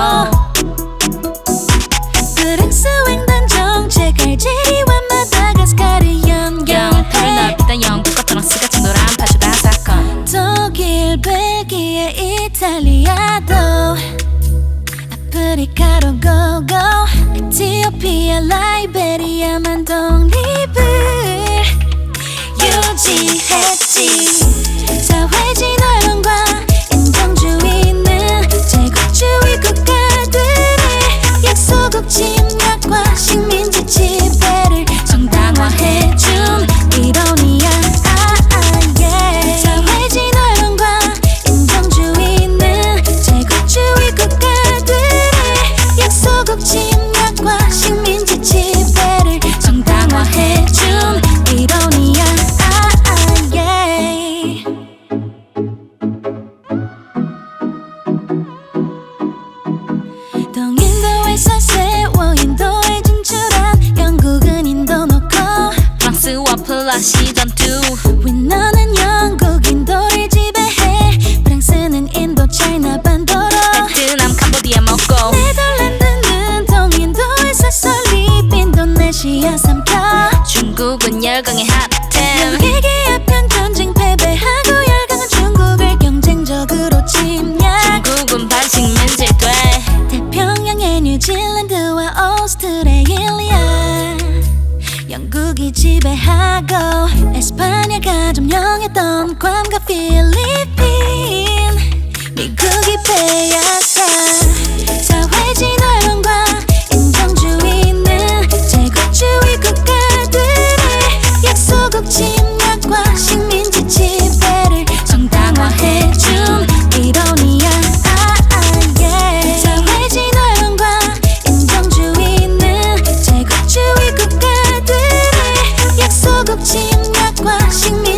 던져 푸른 스윙단 정체 갈지리와 마다가스카르 연결 털 넓이던 영국과 프랑스가 충돌한 파쇼다 사건. 독일 벨기에 이탈리아도 아프리카로 고고. 에티오피아 라이베리아만 독립을 유지했지. 아시아 삼켜. 중국은 열강의 핫템. 세계 앞면 전쟁 패배하고 열강은 중국을 경쟁적으로 침략. 중국은 반씩 면제돼. 태평양의 뉴질랜드와 오스트레일리아. 영국이 지배하고 에스파냐가 점령했던 괌과 필리핀. 미국이 빼앗아 亲眼关心你。